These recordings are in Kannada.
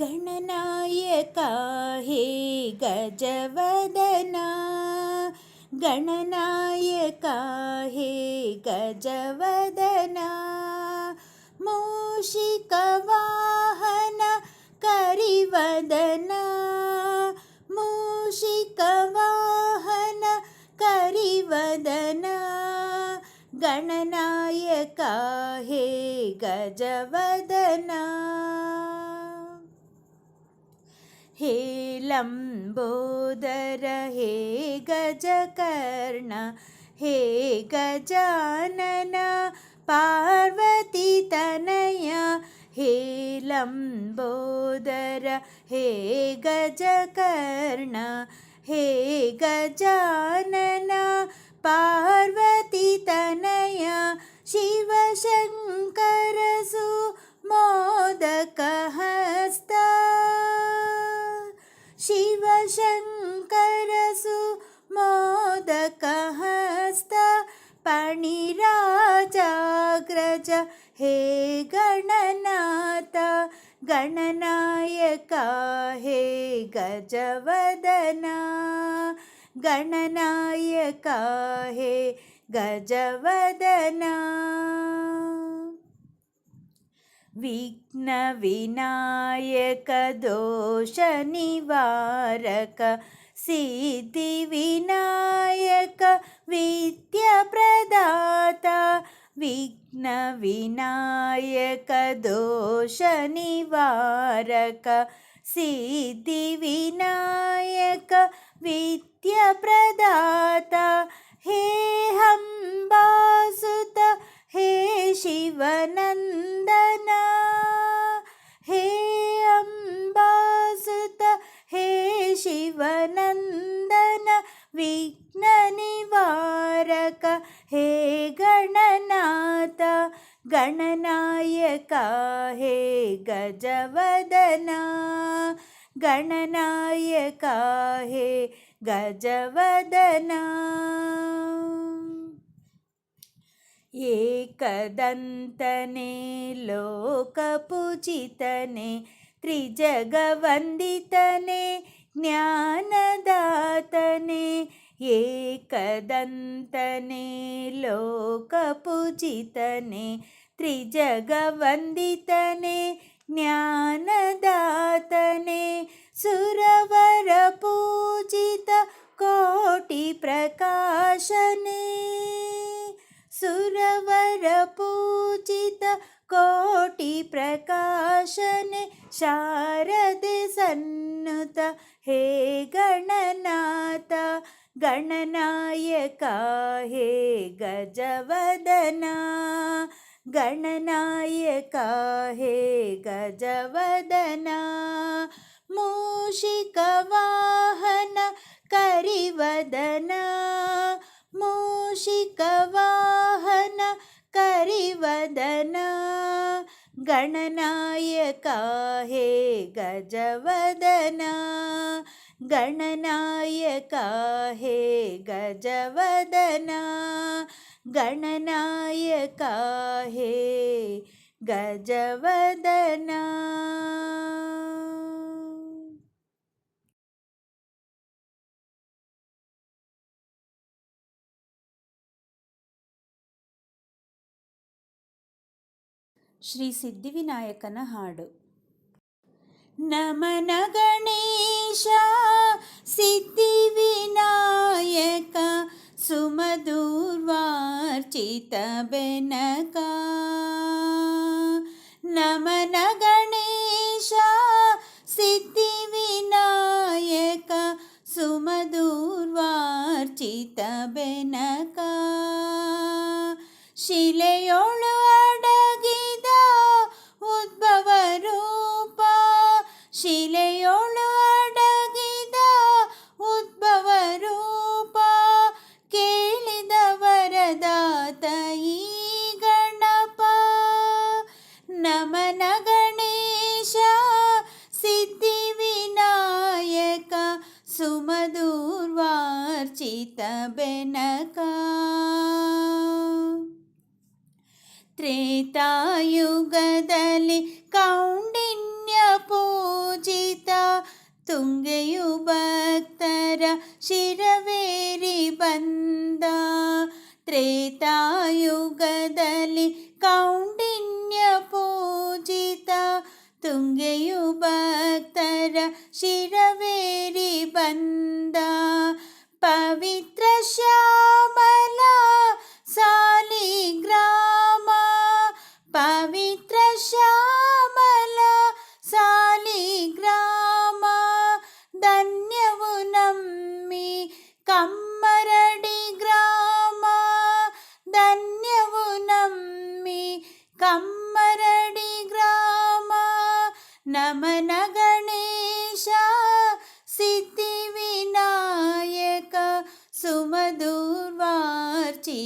गणनायका हे गजवदना? गणनायका हे गजवदना? मूषिकवाहन करिवदना? मूषिकवाहन करिवदना? गणनायका हे गजवदना? हे लम्बोदर हे गजकर्ण हे गजानन पार्वतीतनय हे लम्बोदर हे गजकर्ण हे गजानन पार्वतीतनय शिवशङ्करसु मोदकहस्ता शिवशङ्करसु मोदकहस्त पणिराजाग्रज हे गणनाथ गणनायक हे गजवदना गणनायक हे गजवदना। विघ्नविनायकदोषनिवारक दोष निवारक सिद्धिविनायक विद्याप्रदाता विघ्नविनायकदोष निवारक सिद्धिविनायक विद्याप्रदाता हेहम्बासुत హే శివనందన హే అంబాసుత హే శివనందన విఘ్న నివారక హే గణనాథ గణనాయక హే గజవదన गणनायका हे गजवदना एकदन्तने लोकपूजितने त्रिजगवन्दितने ज्ञानदातने एकदन्तने लोकपूजितने त्रिजगवन्दितने ज्ञानदातने सुरवरपूजित कोटिप्रकाशने ಸುರವರ ಪೂಜಿತ ಕೋಟಿ ಪ್ರಕಾಶನೆ, ಶಾರದೆ ಸನ್ನುತ, ಹೇ ಗಣನಾಥ, ಗಣನಾಯಕ, ಹೇ ಗಜವದನ, ಗಣನಾಯಕ, ಹೇ ಗಜವದನ. ಮೂಷಿಕ ವಾಹನ ಕರಿವದನ मूषिकवाहन करिवदन गणनायका हे गजवदन। गणनायका हे गजवदन। गणनायका हे गजवदना। ಶ್ರೀ ಸಿದ್ಧಿವಿನಾಯಕನ ಹಾಡು ನಮನ ಗಣೇಶ ಸಿದ್ಧಿವಿನಾಯಕ ಸುಮಧುರ್ವಾರ್ಚಿತ ಬೆನಕ ನಮನ ಗಣೇಶ ಸಿದ್ಧಿವಿನಾಯಕ ಸುಮಧುರ್ವಾರ್ಚಿತ ಬೆನಕ ಶಿಲೆಯೊಳು ഗുഗദലി കൗണ്ടിന്യ പൂജിത തുങ്കയു ശിരവേരി ബന്ധ പവിത്ര ശാ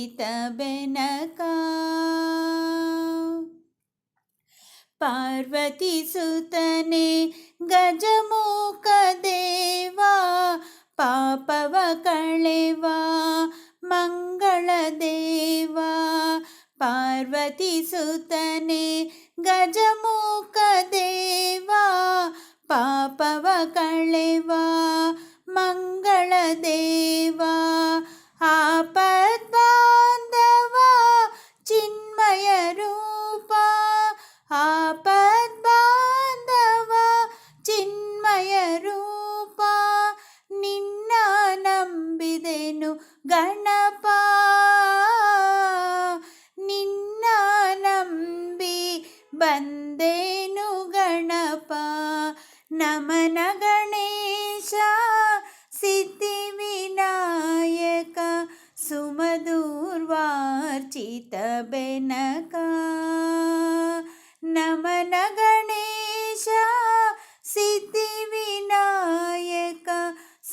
ಸುಮಧುರ್ವಾರ್ಚಿತ ಬೆನಕ ಪಾರ್ವತಿ ಸುತನೆ ಗಜಮುಖ ದೇವಾ ಪಾಪವ ಕಳೆವ ಮಂಗಳ ದೇವಾ ಪಾರ್ವತಿ ಸುತನೆ ಗಜಮುಖ ದೇವಾ ಪಾಪವ ಕಳೆವ ಮಂಗಳ ದೇವಾ ಆಪದ್ ಬಂದೇನು ಗಣಪ ನಮನ ಗಣೇಶ ಸಿದ್ಧಿ ವಿನಾಯಕ ಸುಮಧುರ್ವಾರ್ಚಿತ ಬೆನಕ ನಮನ ಗಣೇಶ ಸಿದ್ಧಿ ವಿನಾಯಕ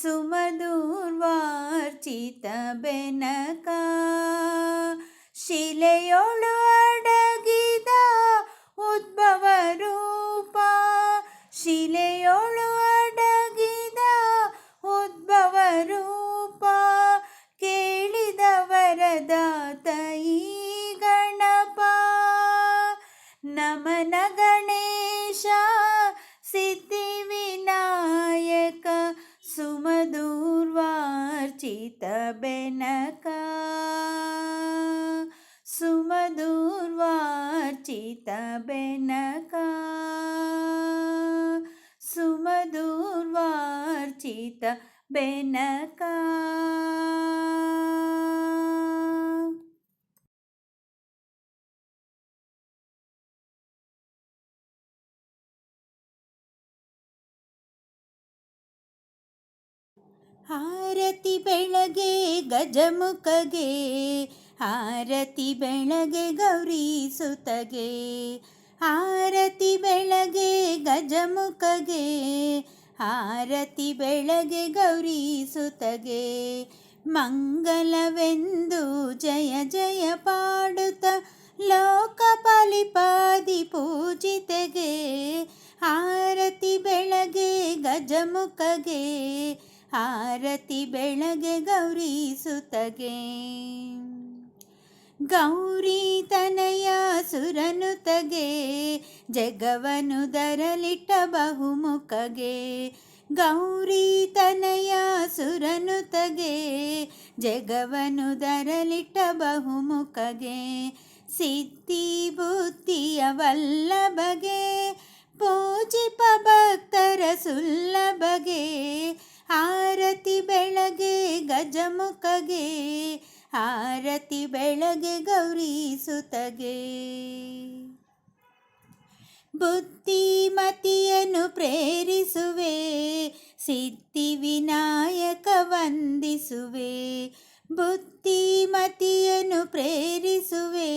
ಸುಮಧುರ್ವಾರ್ಚಿತ ಬೆನಕ ಶಿಲೆಯೊಳು ಅಡಗಿದ ಸುಮಧುರ್ವಾರ್ಚಿತ ಬೆನಕ. ಆರತಿ ಬೆಳಗ್ಗೆ ಗಜಮುಖಗೆ ಆರತಿ ಬೆಳಗ್ಗೆ ಗೌರಿ ಸುತಗೆ ಆರತಿ ಬೆಳಗ್ಗೆ ಗಜಮುಖಗೆ ಆರತಿ ಬೆಳಗ್ಗೆ ಗೌರಿ ಸುತಗೆ ಮಂಗಲವೆಂದು ಜಯ ಜಯ ಪಾಡುತ್ತ ಲೋಕ ಪಾಲಿಪಾದಿ ಪೂಜಿತೆಗೆ ಆರತಿ ಬೆಳಗ್ಗೆ ಗಜಮುಖಗೆ ಆರತಿ ಬೆಳಗ್ಗೆ ಗೌರಿ ಸುತಗೆ. ಗೌರಿ ತನಯ ಸುರನುತಗೆ ಜಗವನು ದರಲಿಟ್ಟ ಬಹುಮುಖಗೆ. ಗೌರಿ ತನಯ ಸುರನುತಗೆ ಜಗವನು ದರಲಿಟ್ಟ ಬಹುಮುಖಗೆ. ಸಿದ್ಧಿ ಬುದ್ಧಿಯ ವಲ್ಲಭಗೆ ಪೂಜಿಪ ಭಕ್ತರ ಸುಲ್ಲಭಗೆ. ಆರತಿ ಬೆಳಗೆ ಗಜಮುಖಗೆ ಆರತಿ ಬೆಳಗ್ಗೆ ಗೌರಿ ಸುತಗೆ. ಬುದ್ಧಿಮತಿಯನ್ನು ಪ್ರೇರಿಸುವೆ ಸಿದ್ಧಿ ವಿನಾಯಕ ವಂದಿಸುವೆ. ಬುದ್ಧಿಮತಿಯನ್ನು ಪ್ರೇರಿಸುವೆ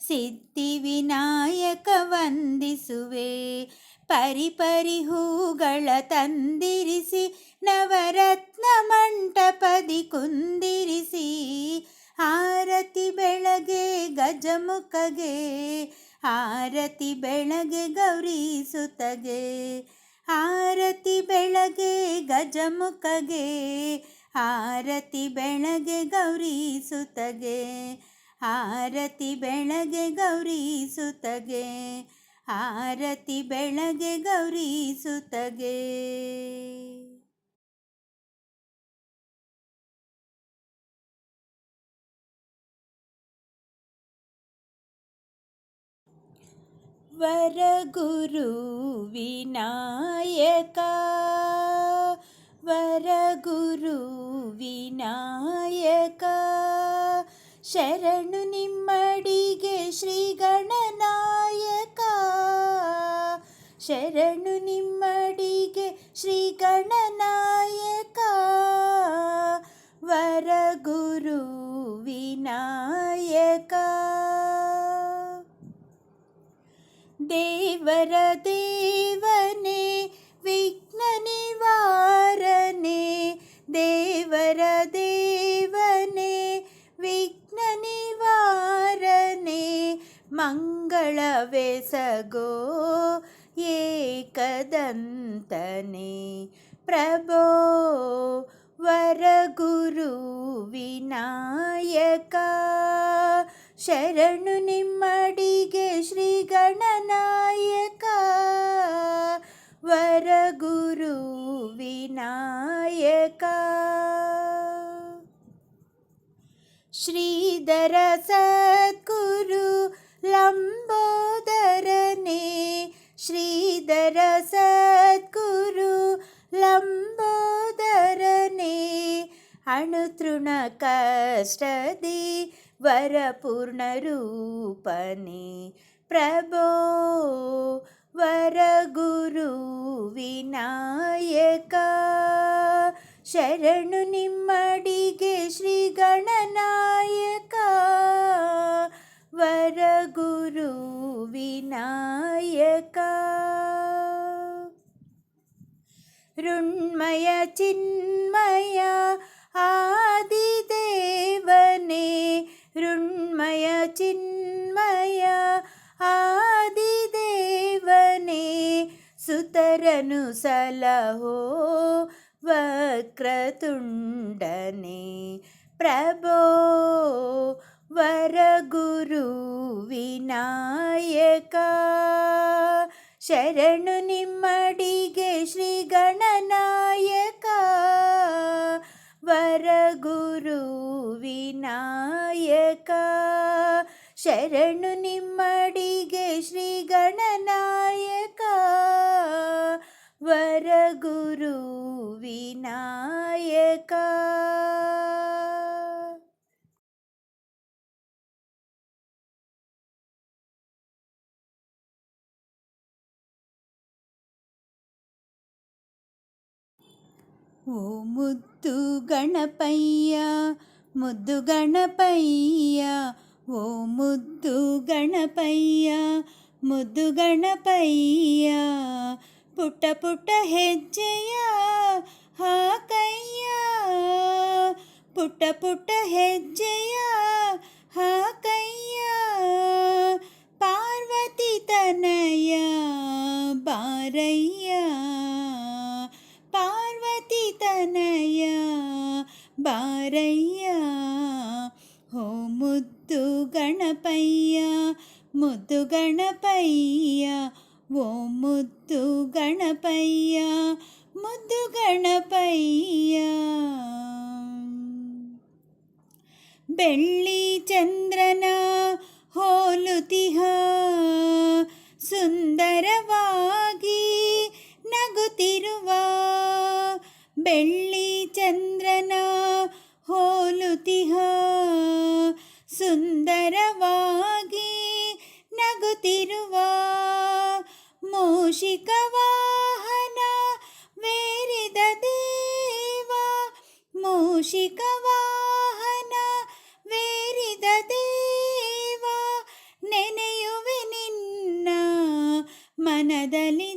ಸಿದ್ಧಿ ವಿನಾಯಕ ವಂದಿಸುವೆ. ಪರಿಪರಿ ಹೂಗಳ ತಂದಿರಿಸಿ, ನವರತ್ನ ಮಂಟಪದಿ ಕುಂದಿರಿಸಿ, ಆರತಿ ಬೆಳಗ್ಗೆ ಗಜಮುಖಗೆ, ಆರತಿ ಬೆಳಗ್ಗೆ ಗೌರಿ ಆರತಿ ಬೆಳಗ್ಗೆ ಗಜಮುಖಗೆ, ಆರತಿ ಬೆಳಗ್ಗೆ ಗೌರಿ ಆರತಿ ಬೆಳಗ್ಗೆ ಗೌರಿ ಆರತಿ ಬೆಳಗ್ಗೆ ಗೌರಿ ಸುತಗೆ. ವರಗುರು ವಿನಾಯಕ ವರಗುರು ವಿನಾಯಕ ಶರಣು ನಿಮ್ಮಡಿಗೆ ಶ್ರೀ ಗಣನಾಯಕ ಶರಣು ನಿಮ್ಮಡಿಗೆ ಶ್ರೀ ಗಣನಾಯಕ ವರಗುರು ವಿನಾಯಕ ದೇವರ ದೇವನೇ ವಿಘ್ನ ನಿವಾರನೆ ದೇವರ ದೇವನೇ ವಿಘ್ನ ನಿವಾರನೆ ಮಂಗಳವೆಸಗೋ ಏಕದಂತನೆ ಪ್ರಭೋ ವರಗುರು ವಿನಾಯಕ ಶರಣು ನಿಮ್ಮಡಿಗೆ ಶ್ರೀ ಗಣನಾಯಕ ವರಗುರು ವಿನಾಯಕ ಶ್ರೀಧರ ಸದ್ಗುರು ಲಂಬೋದರನೆ ಶ್ರೀಧರ ಸದ್ಗುರು ಲಂಬೋದರನೇ, ಅಣುತೃಣ ಕಷ್ಟದಿ ವರಪೂರ್ಣ ರೂಪನೆ. ಪ್ರಭೋ ವರಗುರು ವಿನಾಯಕ ಶರಣು ನಿಮ್ಮಡಿಗೆ ಶ್ರೀ ಗಣನಾಯಕ ವರಗುರು ವಿನಾಯಕ ऋण्मय चिन्मया आदिदेवने ऋण्मय चिन्मया आदिदेवने सुतरनुसलहो वक्रतुण्डने प्रभो वरगुरु विनायका शरणु निम्म ವಿನಾಯಕ ಶರಣು ನಿಮ್ಮಡಿಗೆ ಶ್ರೀ ಗಣನಾಯಕ ವರಗುರು ವಿನಾಯಕ ಓ ಮುದ್ದು ಗಣಪಯ್ಯ ముద్దు గణపయ్య ఓ ముద్దు గణపయ్య ముద్దు గణపయ్య పుట్ట పుట్ట హెజ్జయ హాకయ్య పుట్ట పుట్ట హెజ్జయ హాకయ్య. ಸುಂದರವಾಗಿ ನಗುತ್ತಿರುವ ಬೆಳ್ಳಿ ಚಂದ್ರನ ಹೋಲುತಿಹ. ಸುಂದರವಾಗಿ ನಗುತ್ತಿರುವ ಮೂಷಿಕ ವಾಹನ ದೇವ. ಮೂಷಿಕ ಮನದಲ್ಲಿ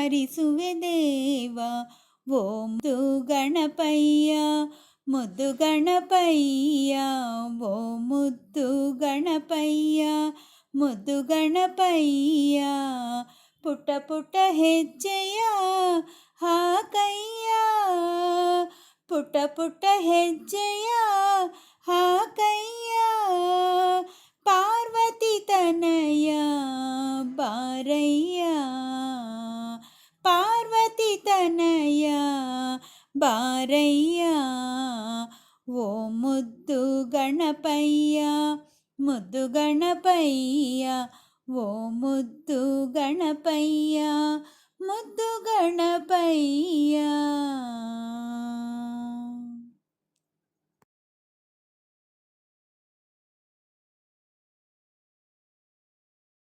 ಸ್ಮರಿಸುವೆ ದೇವ ಓ ಮುದ್ದು ಗಣಪಯ್ಯ ಮುದ್ದು ಗಣಪಯ್ಯ ಓ ಮುದ್ದು ಗಣಪಯ್ಯ ಮುದ್ದು ಗಣಪಯ್ಯ ಪುಟ್ಟ ಪುಟ್ಟ ಹೆಜ್ಜೆಯ ಹಾಕಯ್ಯ ಪುಟ್ಟ ಪುಟ್ಟ ಹೆಜ್ಜೆಯ ಹಾಕಯ್ಯ ಪಾರ್ವತಿ ತನಯ బారయ్యా ఓ ముద్దు గణపయ్యా ముద్దు గణపయ్యా ఓ ముద్దు గణపయ్యా ముద్దు గణపయ్యా.